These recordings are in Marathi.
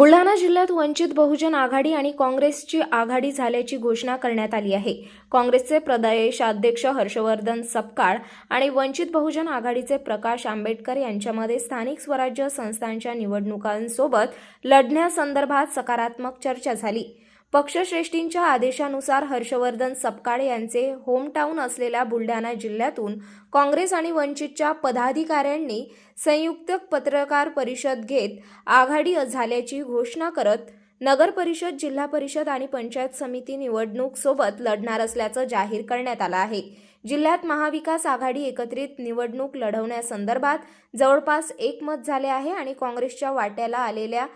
बुलढाणा जिल्ह्यात वंचित बहुजन आघाडी आणि काँग्रेसची आघाडी झाल्याची घोषणा करण्यात आली आहे. काँग्रेसचे प्रदेशाध्यक्ष हर्षवर्धन सपकाळ आणि वंचित बहुजन आघाडीचे प्रकाश आंबेडकर यांच्यामध्ये स्थानिक स्वराज्य संस्थांच्या निवडणुकांसोबत लढण्यासंदर्भात सकारात्मक चर्चा झाली. पक्षश्रेष्ठींच्या आदेशानुसार हर्षवर्धन सपकाळ यांचे होमटाऊन असलेल्या बुलढाणा जिल्ह्यातून काँग्रेस आणि वंचितच्या पदाधिकाऱ्यांनी संयुक्त पत्रकार परिषद घेत आघाडी झाल्याची घोषणा करत नगर परिषद जिल्हा परिषद आणि पंचायत समिती निवडणूक सोबत लढणार असल्याचं जाहीर करण्यात आलं आहे. जिल्ह्यात महाविकास आघाडी एकत्रित निवडणूक लढवण्यासंदर्भात जवळपास एकमत झाले आहे आणि काँग्रेसच्या वाट्याला आलेल्या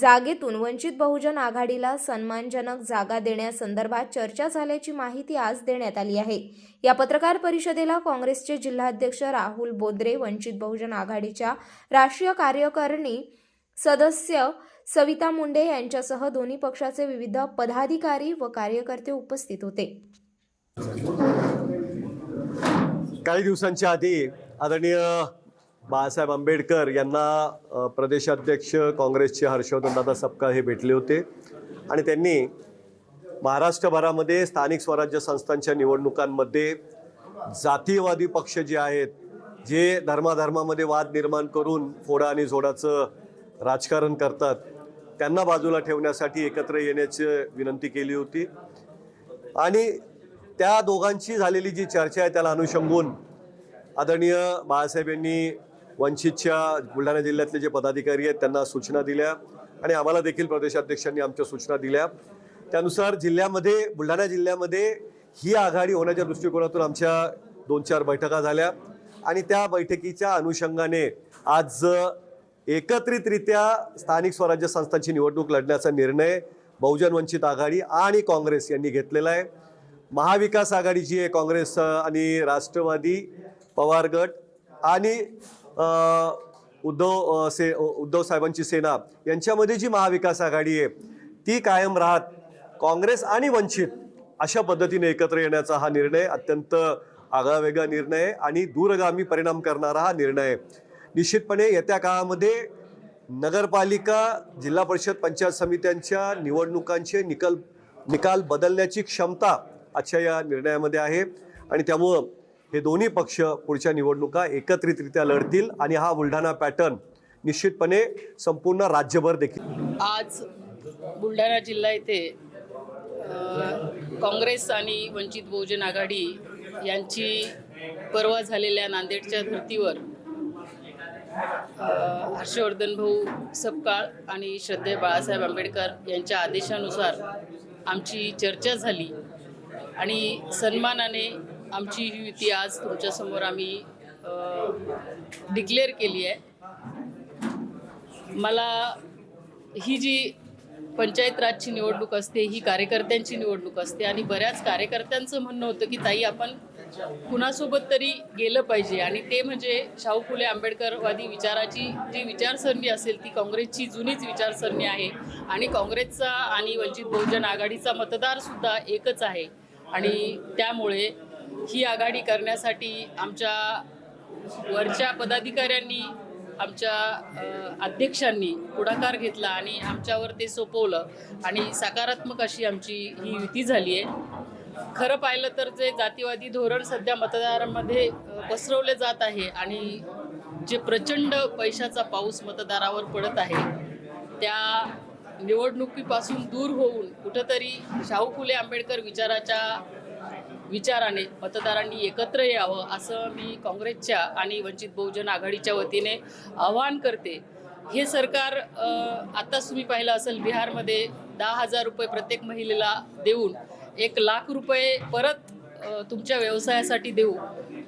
जागेतून वंचित बहुजन आघाडीला सन्मानजनक जागा देण्यासंदर्भात चर्चा झाल्याची माहिती आज देण्यात आली आहे. या पत्रकार परिषदेला काँग्रेसचे जिल्हाध्यक्ष राहुल बोद्रे वंचित बहुजन आघाडीच्या राष्ट्रीय कार्यकारिणी सदस्य सविता मुंडे यांच्यासह दोन्ही पक्षाचे विविध पदाधिकारी व कार्यकर्ते उपस्थित होते. काही दिवसांच्या आधी आदरणीय बाळासाहेब आंबेडकर यांना प्रदेशाध्यक्ष काँग्रेसचे हर्षवर्धनदादा सपकाळ हे भेटले होते. आणि त्यांनी महाराष्ट्रभरामध्ये स्थानिक स्वराज्य संस्थांच्या निवडणुकांमध्ये जातीयवादी पक्ष जे आहेत जे धर्माधर्मामध्ये वाद निर्माण करून फोडा आणि झोडाचं राजकारण करतात त्यांना बाजूला ठेवण्यासाठी एकत्र येण्याची विनंती केली होती. आणि त्या दोघांची झालेली जी चर्चा आहे त्याला अनुषंगून आदरणीय बाळासाहेब यांनी वंचितच्या बुलढाणा जिल्ह्यातले जे पदाधिकारी आहेत त्यांना सूचना दिल्या आणि आम्हाला देखील प्रदेशाध्यक्षांनी आमच्या सूचना दिल्या. त्यानुसार जिल्ह्यामध्ये बुलढाणा जिल्ह्यामध्ये ही आघाडी होण्याच्या दृष्टिकोनातून आमच्या दोन चार बैठका झाल्या आणि त्या बैठकीच्या अनुषंगाने आज एकत्रितरित्या स्थानिक स्वराज्य संस्थांची निवडणूक लढण्याचा निर्णय बहुजन वंचित आघाडी आणि काँग्रेस यांनी घेतलेला आहे. महाविकास आघाडी जी आहे काँग्रेस आणि राष्ट्रवादी पवार गट आणि उद्धव से उद्धव साहेबांची सेना यांच्यामध्ये जी महाविकास आघाडी आहे ती कायम राहत काँग्रेस आणि वंचित अशा पद्धतीने एकत्र येण्याचा हा निर्णय अत्यंत आगळावेगळा निर्णय आणि दूरगामी परिणाम करणारा हा निर्णय निश्चितपणे येत्या काळामध्ये नगरपालिका जिल्हा परिषद पंचायत समित्यांच्या निवडणुकांचे निकाल निकाल बदलण्याची क्षमता आजच्या या निर्णयामध्ये आहे आणि त्यामुळं हे दोन्ही पक्ष पुढच्या निवडणुका एकत्रितरित्या लढतील आणि हा बुलढाणा पॅटर्न निश्चितपणे संपूर्ण राज्यभर देखील आज बुलढाणा जिल्हा येथे काँग्रेस आणि वंचित बहुजन आघाडी यांची परवा झालेल्या नांदेडच्या धर्तीवर हर्षवर्धन भाऊ सपकाळ आणि श्रद्धे बाळासाहेब आंबेडकर यांच्या आदेशानुसार आमची चर्चा झाली आणि सन्मानाने आमची ही युती आज तुमच्यासमोर आम्ही डिक्लेअर केली आहे. मला ही जी पंचायत राजची निवडणूक असते ही कार्यकर्त्यांची निवडणूक असते आणि बऱ्याच कार्यकर्त्यांचं म्हणणं होतं की ताई आपण कुणासोबत तरी गेलं पाहिजे. आणि ते म्हणजे शाहू फुले आंबेडकरवादी विचाराची जी विचारसरणी असेल ती काँग्रेसची जुनीच विचारसरणी आहे. आणि काँग्रेसचा आणि वंचित बहुजन आघाडीचा मतदारसुद्धा एकच आहे. आणि त्यामुळे ही आघाडी करण्यासाठी आमच्या वरच्या पदाधिकाऱ्यांनी आमच्या अध्यक्षांनी पुढाकार घेतला आणि आमच्यावर ते सोपवलं. आणि सकारात्मक अशी आमची ही युती झाली आहे. खरं पाहिलं तर जे जातीवादी धोरण सध्या मतदारांमध्ये पसरवले जात आहे आणि जे प्रचंड पैशाचा पाऊस मतदारावर पडत आहे त्या निवडणुकीपासून दूर होऊन कुठंतरी शाहू फुले आंबेडकर विचाराच्या विचाराने मतदारांनी एकत्र यावं असं मी काँग्रेसच्या आणि वंचित बहुजन आघाडीच्या वतीने आवाहन करते. हे सरकार आत्ताच तुम्ही पाहिलं असेल बिहारमध्ये दहा हजार रुपये प्रत्येक महिलेला देऊन एक लाख रुपये परत तुमच्या व्यवसायासाठी देऊ.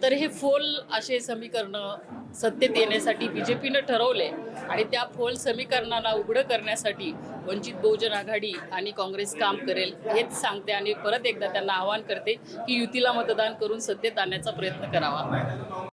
तर हे फोल असे समीकरणं सत्तेत येण्यासाठी बी जे पीनं ठरवले आणि त्या फोल समीकरणाला उघडं करण्यासाठी वंचित बहुजन आघाडी आणि काँग्रेस काम करेल हेच सांगते आणि परत एकदा त्यांना आवाहन करते की युतीला मतदान करून सत्तेत आणण्याचा प्रयत्न करावा.